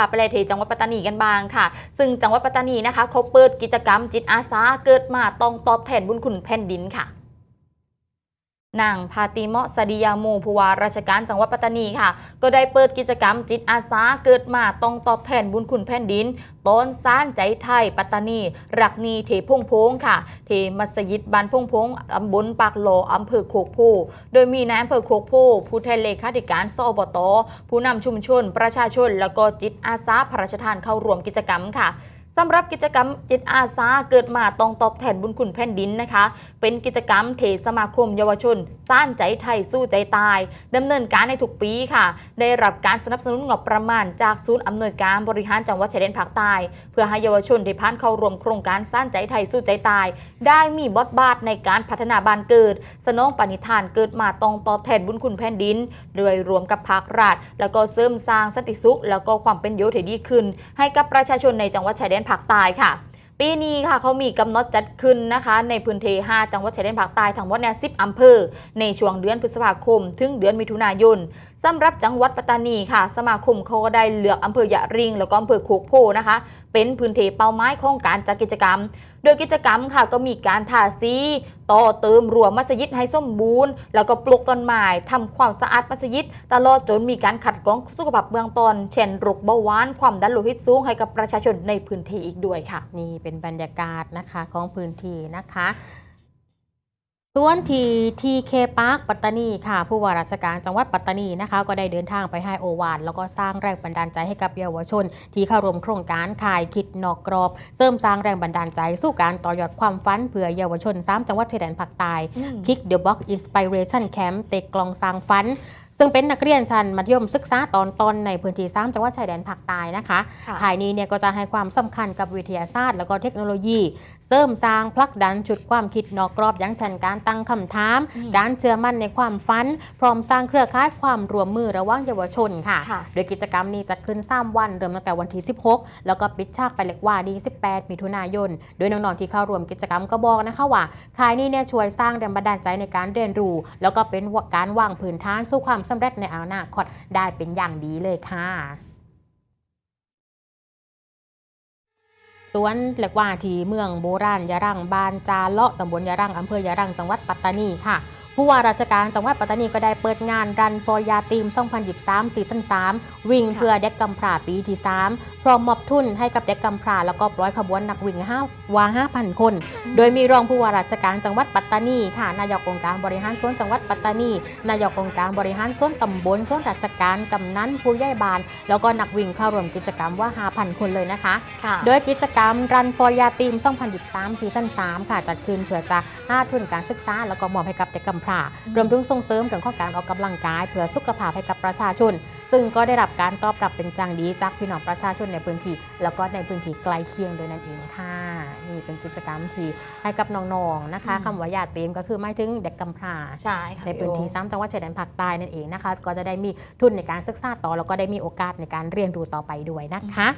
ค่ะไปเลยที่จังหวัดปัตตานีกันบ้างค่ะ ซึ่งจังหวัดปัตตานีนะคะเขาเปิดกิจกรรมจิตอาสาเกิดมาต้องตอบแทนบุญคุณแผ่นดินค่ะ นางพาติเมาะสดียามูผู้ว่าราชการจังหวัดปัตตานีค่ะ ก็ได้เปิดกิจกรรมจิตอาสาเกิดมาต้องตอบแทนบุญคุณแผ่นดินต้นซ่านใจไทย ปัตตานี รักนีเทพงพงค่ะเทมัสยิดบ้านพงพงตำบลปากโลอำเภอโคกโพโดยมีนายอำเภอโคกโพผู้แทนเลขาธิการสอบตผู้นำชุมชน ประชาชน แล้วก็จิตอาสาพระราชทานเข้าร่วมกิจกรรมค่ะ สำหรับกิจกรรมจิตอาสาเกิดมาต้องตอบแทนบุญคุณแผ่นดินนะคะ เป็นกิจกรรมเทสมาคมเยาวชน สร้างใจไทยสู้ใจตายดำเนินการในทุกปีค่ะ ได้รับการสนับสนุนงบประมาณจากศูนย์อำนวยการบริหารจังหวัดชายแดนภาคใต้เพื่อให้เยาวชนที่ผ่านเข้าร่วมโครงการสร้างใจไทยสู้ใจตาย ได้มีบทบาทในการพัฒนาบ้านเกิด สนองปณิธานเกิดมาต้องตอบแทนบุญคุณแผ่นดินโดยรวมกับภาครัฐแล้วก็เสริมสร้างสันติสุข แล้วก็ความเป็นอยู่ที่ดีขึ้น ให้กับประชาชนในจังหวัดชายแดนภาคใต้ค่ะ ปีนี้ค่ะเขามีกำหนดจัดขึ้นนะคะ ในพื้นที่5จังหวัดชายแดนภาคใต้ทั้งหมดเนี่ย10อำเภอในช่วงเดือนพฤษภาคม ถึงเดือนมิถุนายน สำหรับจังหวัดปัตตานีค่ะ สมาคมเขาก็ได้เลือกอำเภอยะริง แล้วก็อำเภอโคกโพนะคะ เป็นพื้นที่เป้าหมายของการจัดกิจกรรม โดยกิจกรรมค่ะก็มีการทาสีต่อเติมรั้วมัสยิดให้สมบูรณ์ แล้วก็ปลูกต้นไม้ทำความสะอาดมัสยิด ตลอดจนมีการขัดกรองสุขภาพเบื้องต้นเช่นโรคเบาหวานความดันโลหิตสูงให้กับประชาชนในพื้นที่อีกด้วยค่ะ นี่เป็นบรรยากาศนะคะของพื้นที่นะคะ ส่วนที่ทีเคพาร์คปัตตานีค่ะ ผู้ว่าราชการจังหวัดปัตตานีนะคะ ก็ได้เดินทางไปให้โอวาทแล้วก็สร้างแรงบันดาลใจให้กับเยาวชน ที่เข้าร่วมโครงการขายคิดนอกกรอบ เสริมสร้างแรงบันดาลใจ สู่การต่อยอดความฝันเพื่อเยาวชน 3 จังหวัดชายแดนภาคใต้ Kick the Box Inspiration Camp เตะกลองสร้างฝัน ซึ่งเป็นนักเรียนชั้นมัธยมศึกษาตอนต้นในพื้นที่3จังหวัดชายแดนภาคใต้นะคะค่ะขายนี้เนี่ยก็จะให้ความสำคัญกับวิทยาศาสตร์ แล้วก็เทคโนโลยี เสริมสร้างผลักดันจุดความคิดนอกกรอบอย่างเช่นการตั้งคำถามอืมการเชื่อมั่นในความฝัน พร้อมสร้างเครือข่ายความร่วมมือระหว่างเยาวชนค่ะค่ะโดยกิจกรรมนี้จัดขึ้น3วันเริ่มตั้งแต่วันที่ 16 แล้วก็ปิดฉากไปเล็กว่าดี18 มิถุนายน โดยน้องๆที่เข้าร่วมกิจกรรมก็บอกนะคะว่าขายนี้เนี่ยช่วยสร้างแรงบันดาลใจในการเรียนรู้ แล้วก็เป็นการวางพื้นฐานสู่ความสำเร็จในอนาคตได้เป็นอย่างดีเลยค่ะสวนเล็กว่าที่เมืองโบราณยะรังบานจาเลาะตำบลยะรังอำเภอยะรังจังหวัดปัตตานีค่ะ ผู้ว่าราชการจังหวัดปัตตานีก็ได้เปิดงานรันฟอร์ยาทีม 2023ซีซั่น3วิ่งค่ะเพื่อเด็กกำพร้าปีที่3พร้อมมอบทุนให้กับเด็กกำพร้าแล้วก็ร้อยขบวนนักวิ่งห้าวา5,000 คน โดยมีรองผู้ว่าราชการจังหวัดปัตตานีค่ะนายกองค์การบริหารส่วนจังหวัดปัตตานี นายกองค์การบริหารส่วนตำบลส่วนราชการกำนันผู้ใหญ่บ้าน แล้วก็นักวิ่งเข้าร่วมกิจกรรมว่า 5,000 คนเลยนะคะค่ะโดยกิจกรรม Run for y a t e a m 2023ซีซั่น3ค่ะจัดขึ้นเพื่อจะหาทุนการศึกษาแล้วก็มอบให้กับเด็กกำพร้าอืมรวมถึงส่งเสริมเรื่องของการออกกำลังกาย เพื่อสุขภาพให้กับประชาชน ซึ่งก็ได้รับการตอบรับเป็นอย่างดีจากพี่น้องประชาชนในพื้นที่ แล้วก็ในพื้นที่ใกล้เคียงโดยนั่นเองค่ะนี่เป็นกิจกรรมที่ให้กับน้องๆนะคะอืมคำว่ายาเตรียมก็คือหมายถึงเด็กกำพร้าใช่ค่ะในพื้นที่พี่โอซ้ำจังหวัดชายแดนภาคใต้นั่นเองนะคะ ก็จะได้มีทุนในการศึกษาต่อแล้วก็ได้มีโอกาสในการเรียนรู้ต่อไปด้วยนะคะ